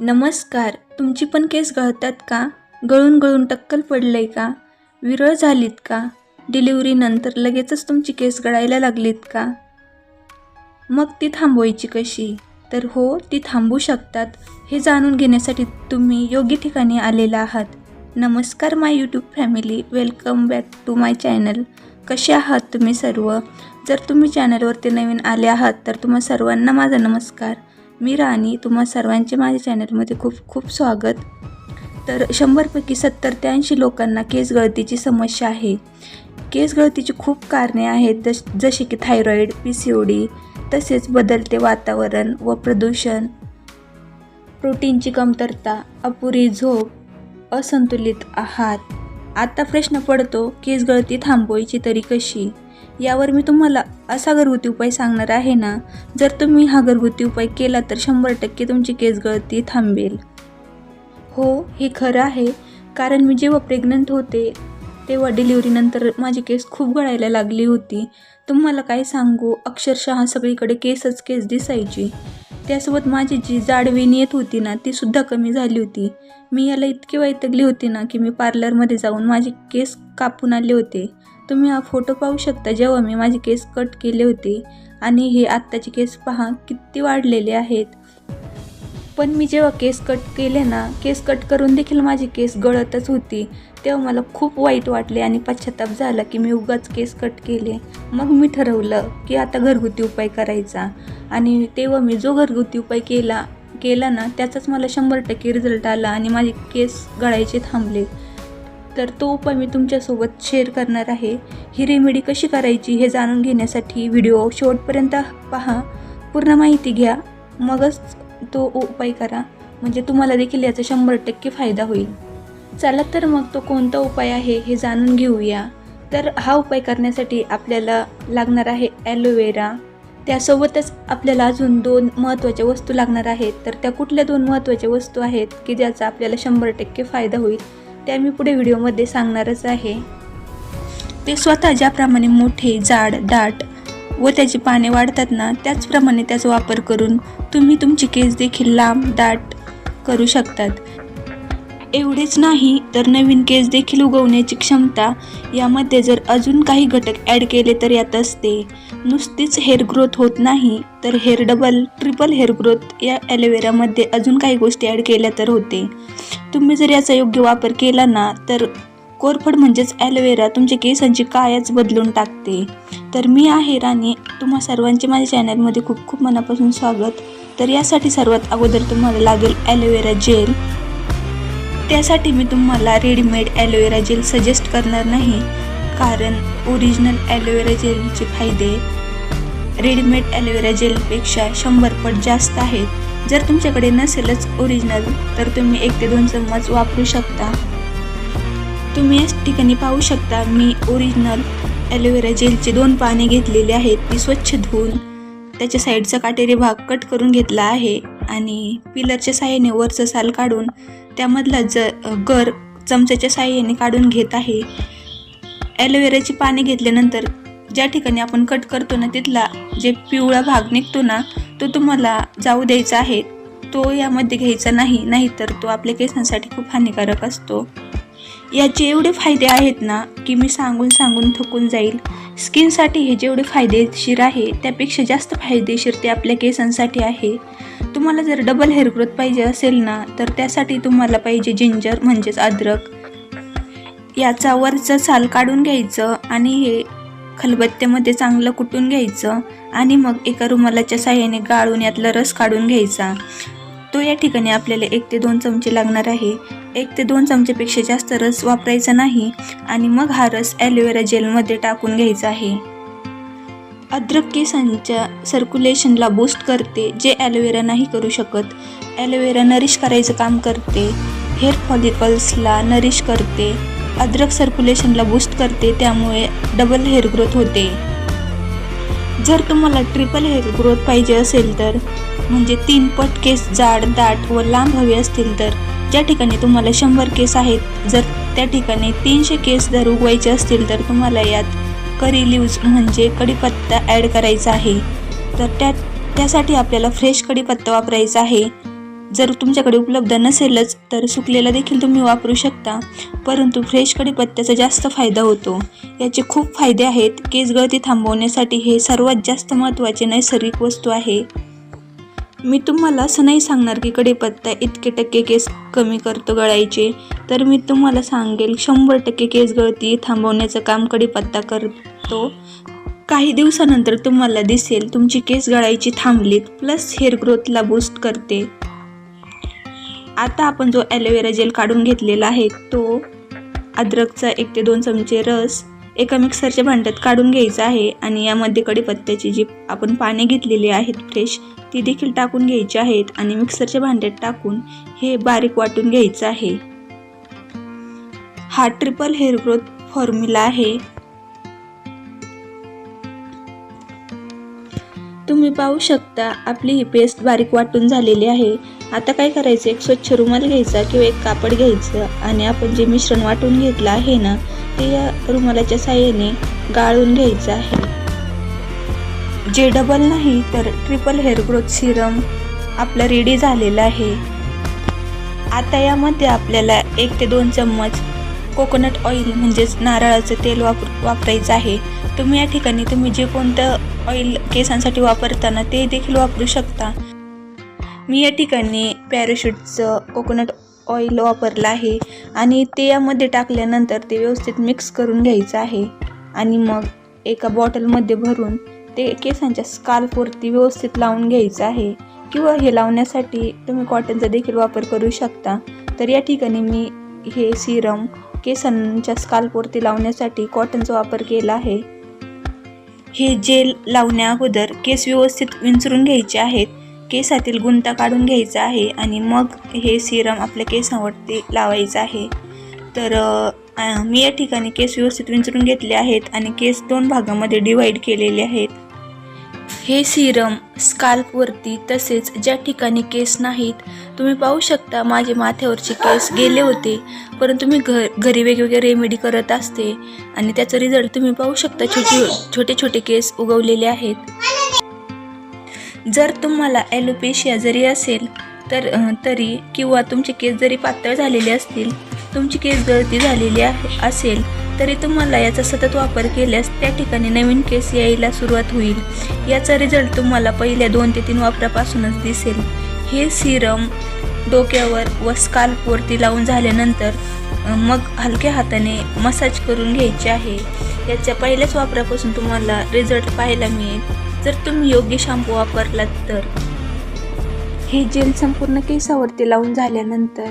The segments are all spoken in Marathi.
नमस्कार तुमची पण केस गळतात का? गळून गळून टक्कल पडलं आहे का? विरळ झालीत का? डिलिव्हरीनंतर लगेचच तुमची केस गळायला लागलीत का? मग ती थांबवायची कशी? तर हो ती थांबू शकतात. हे जाणून घेण्यासाठी तुम्ही योग्य ठिकाणी आलेला आहात. नमस्कार my YouTube family. Welcome back to my channel. कसे आहात तुम्ही सर्व? जर तुम्ही चॅनलवरती नवीन आले आहात तर तुम्हा सर्वांना माझा नमस्कार. मी राणी तुम्हा सर्वांचे माझ्या चॅनलमध्ये खूप खूप स्वागत. तर शंभरपैकी सत्तर ते ऐंशी लोकांना केस गळतीची समस्या आहे. केस गळतीची खूप कारणे आहेत जश जसे की thyroid P C O D तसेच बदलते वातावरण व प्रदूषण. प्रोटीनची कमतरता अपुरी झोप असंतुलित आहार. आता प्रश्न पडतो केस गळती थांबवायची तरी कशी? यावर मी तुम्हाला असा घरगुती उपाय सांगणार आहे ना जर तुम्ही हा घरगुती उपाय केला तर शंभर टक्के तुमची केस गळती थांबेल. हो हे खरं आहे कारण मी जेव्हा प्रेग्नंट होते तेव्हा डिलिव्हरीनंतर माझी केस खूप गळायला लागली होती. तुम्हाला काय सांगू अक्षरशः सगळीकडे केसच केस दिसायची. त्यासोबत माझी जी जाडवीण येत होती ना ती सुद्धा कमी झाली होती. मी याला इतकी वैतगली होती ना की मी पार्लरमध्ये जाऊन माझे केस कापून आले होते. तुम्ही हा फोटो पाहू शकता. जेव्हा मी माझे केस कट केले होते आणि हे आत्ताचे केस पहा किती वाढलेले आहेत. पण मी जेव्हा केस कट केले ना केस कट करून देखील माझी केस गळतच होती. तेव्हा मला खूप वाईट वाटले आणि पश्चाताप झाला की मी उगाच केस कट केले. मग मी ठरवलं की आता घरगुती उपाय करायचा. आणि तेव्हा मी जो घरगुती उपाय केला केला ना त्याचाच मला शंभर टक्के रिझल्ट आला आणि माझे केस गळायचे थांबले तर तो उपाय मी तुमच्यासोबत शेअर करणार आहे. ही रेमेडी कशी करायची हे जाणून घेण्यासाठी व्हिडिओ शेवटपर्यंत पहा. पूर्ण माहिती घ्या. मगच तो उपाय करा. म्हणजे तुम्हाला देखील याचा शंभर टक्के फायदा होईल. चला तर मग तो कोणता उपाय आहे हे जाणून घेऊया. तर हा उपाय करण्यासाठी आपल्याला लागणार आहे ॲलोवेरा त्यासोबतच आपल्याला अजून दोन महत्त्वाच्या वस्तू लागणार आहेत. तर त्या कुठल्या दोन महत्त्वाच्या वस्तू आहेत की ज्याचा आपल्याला शंभर टक्के फायदा होईल? त्या मी पुढे व्हिडिओमध्ये सांगणारच आहे. ते स्वतः ज्याप्रमाणे मोठे जाड दाट व त्याची पाने वाढतात ना त्याचप्रमाणे त्याचा वापर करून तुम्ही तुमची केस देखील लांब दाट करू शकतात. एवढेच नाही तर नवीन केस देखील उगवण्याची क्षमता यामध्ये जर अजून काही घटक ॲड केले तर यात असते. नुसतीच हेअर ग्रोथ होत नाही तर hair double triple hair growth या ॲलोवेरामध्ये अजून काही गोष्टी ॲड केल्या तर होते. तुम्ही जर याचा योग्य वापर केला ना तर कोरफड म्हणजेच ॲलोवेरा तुमच्या केसांची कायच बदलून टाकते. तर मी आहे राणी. तुम्हा सर्वांचे माझ्या चॅनलमध्ये खूप खूप मनापासून स्वागत. तर यासाठी सर्वात अगोदर तुम्हाला लागेल ॲलोवेरा जेल त्यासाठी मी तुम्हाला रेडीमेड ॲलोवेरा जेल सजेस्ट करणार नाही. कारण ओरिजिनल ॲलोवेरा जेलचे फायदे रेडीमेड ॲलोवेरा जेलपेक्षा शंभर पट जास्त आहेत. जर तुमच्याकडे नसेलच ओरिजिनल तर तुम्ही एक ते दोन चम्मच वापरू शकता. तुम्ही या ठिकाणी पाहू शकता मी ओरिजिनल ॲलोवेरा जेलचे दोन पाने घेतलेले आहेत. ती स्वच्छ धुवून त्याच्या साईडचा काटेरी भाग कट करून घेतला आहे आणि पिलरच्या साह्याने वरचं साल काढून त्यामधला ज गर चमच्याच्या साह्याने काढून घेत आहे. ॲलोवेराची पाने घेतल्यानंतर ज्या ठिकाणी आपण कट करतो ना तिथला जे पिवळा भाग निघतो ना तो तुम्हाला जाऊ द्यायचा आहे. तो यामध्ये घ्यायचा नाही नाहीतर तो आपल्या केसांसाठी खूप हानिकारक असतो. याचे एवढे फायदे आहेत ना की मी सांगून सांगून थकून जाईल. स्किनसाठी हे जेवढे फायदेशीर आहे त्यापेक्षा जास्त फायदेशीर ते आपल्या केसांसाठी आहे. तुम्हाला जर डबल हेअर ग्रोथ पाहिजे असेल ना तर त्यासाठी तुम्हाला पाहिजे जिंजर म्हणजेच अद्रक. याचा वरचं साल काढून घ्यायचं आणि हे खलबत्त्यामध्ये चांगलं कुटून घ्यायचं आणि मग एका रुमालाच्या साह्याने गाळून यातला रस काढून घ्यायचा. तो या ठिकाणी आपल्याला एक ते दोन चमचे लागणार आहे. एक ते दोन चमचेपेक्षा जास्त रस वापरायचा नाही आणि मग हा रस ॲलोवेरा जेलमध्ये टाकून घ्यायचा आहे. अद्रक केसांच्या सर्क्युलेशनला बूस्ट करते जे ॲलोवेरा नाही करू शकत. ॲलोवेरा नरिश करायचं काम करते. हेअर फॉलिकल्सला नरिश करते. अद्रक सर्क्युलेशनला बूस्ट करते त्यामुळे डबल हेअर ग्रोथ होते. जर तुम्हाला ट्रिपल हेअर ग्रोथ पाहिजे असेल तर म्हणजे तीन पट केस जाड दाट व लांब हवे असतील तर ज्या ठिकाणी तुम्हाला शंभर केस आहेत जर त्या ठिकाणी तीनशे केस जर उगवायचे असतील तर तुम्हाला यात करी लिव्ज म्हणजे कढीपत्ता ॲड करायचा आहे. तर त्या त्यासाठी आपल्याला फ्रेश कढीपत्ता वापरायचा आहे. जर तुमच्याकडे उपलब्ध नसेलच तर सुकलेला देखील तुम्ही वापरू शकता. परंतु फ्रेश कढीपत्त्याचा जास्त फायदा होतो. याचे खूप फायदे आहेत. केस गळती थांबवण्यासाठी हे सर्वात जास्त महत्त्वाचे नैसर्गिक वस्तू आहे. मी तुम्हाला असं नाही सांगणार की कढीपत्ता इतके टक्के केस कमी करतो गळायचे. तर मी तुम्हाला सांगेल शंभर टक्के केस गळती थांबवण्याचं काम कढीपत्ता करतो. काही दिवसानंतर तुम्हाला दिसेल तुमची केस गळायची थांबलीत प्लस हेअर ग्रोथला बूस्ट करते. आता आपण जो ॲलोवेरा जेल काढून घेतलेला आहे तो अद्रकचा एक ते दोन चमचे रस एका मिक्सरच्या भांड्यात काढून घ्यायचं आहे आणि यामध्ये कढीपत्त्याची जी आपण पाने घेतलेली आहेत फ्रेश ती देखील टाकून घ्यायची आहेत आणि मिक्सरच्या भांड्यात टाकून हे बारीक वाटून घ्यायचं आहे. हा ट्रिपल हेअर ग्रोथ फॉर्म्युला आहे. तुम्ही पाहू शकता आपली ही पेस्ट बारीक वाटून झालेली आहे. आता काय करायचं? एक स्वच्छ रुमाल घ्यायचा किंवा एक कापड घ्यायचं. आणि आपण जे मिश्रण वाटून घेतलं आहे ना ते या रुमालाच्या साह्याने गाळून घ्यायचं आहे. जे डबल नाही तर ट्रिपल हेअर ग्रोथ सिरम आपलं रेडी झालेला आहे. आता यामध्ये आपल्याला एक ते दोन चम्मच कोकोनट ऑइल म्हणजेच नारळाचं तेल वापर वापरायचं आहे. तुम्ही या ठिकाणी तुम्ही जे कोणतं ऑइल केसांसाठी वापरताना ते देखील वापरू शकता. मी या ठिकाणी पॅराशूटचं कोकोनट ऑइल वापरलं आहे आणि ते यामध्ये टाकल्यानंतर ते व्यवस्थित मिक्स करून घ्यायचं आहे. आणि मग एका बॉटलमध्ये भरून ते केसांच्या स्काल्फवरती व्यवस्थित लावून घ्यायचं आहे. किंवा हे लावण्यासाठी तुम्ही कॉटनचा देखील वापर करू शकता. तर या ठिकाणी मी हे सिरम केसांच्या स्काल्फवरती लावण्यासाठी कॉटनचा वापर केला आहे. हे जेल लावण्या अगोदर केस व्यवस्थित विंचरून घ्यायचे आहेत केसातील गुंता काढून घ्यायचा आहे आणि मग हे सिरम आपल्या केसावरती लावायचं आहे. तर मी या ठिकाणी केस व्यवस्थित विंचरून घेतले आहेत आणि केस दोन भागामध्ये डिवाईड केलेले आहेत. हे सिरम स्काल्पवरती तसेच ज्या ठिकाणी केस नाहीत तुम्ही पाहू शकता माझे माथ्यावरचे केस गेले होते. परंतु मी घर घरी वेगवेगळे रेमेडी करत असते आणि त्याचा रिझल्ट तुम्ही पाहू शकता. छोटे छोटे छोटे केस उगवलेले आहेत. जर तुम्हाला ॲलोपेशिया जरी असेल तर तरी किंवा तुमचे केस जरी पातळ झालेले असतील तुमची केस गळती झालेली आहे असेल तरी तुम्हाला याचा सतत वापर केल्यास त्या ठिकाणी नवीन केस यायला सुरुवात होईल. याचा रिझल्ट तुम्हाला पहिल्या दोन ते तीन वापरापासूनच दिसेल. हे सिरम डोक्यावर व स्काल्पवरती लावून झाल्यानंतर मग हलक्या हाताने मसाज करून घ्यायचे आहे. याच्या पहिल्याच वापरापासून तुम्हाला रिझल्ट पाहायला मिळेल. जर तुम्ही योग्य शॅम्पू वापरलात तर. हे जेल संपूर्ण केसावरती लावून झाल्यानंतर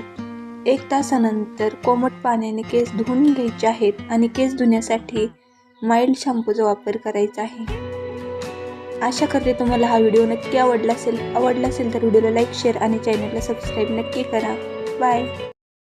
एक तासानंतर कोमट पाण्याने केस धुवून घ्यायचे आहेत आणि केस धुण्यासाठी माइल्ड शॅम्पूचा वापर करायचा आहे. आशा करते तुम्हाला हा व्हिडिओ नक्की आवडला असेल. आवडला असेल तर व्हिडिओला लाईक शेअर आणि चॅनलला सबस्क्राईब नक्की करा. बाय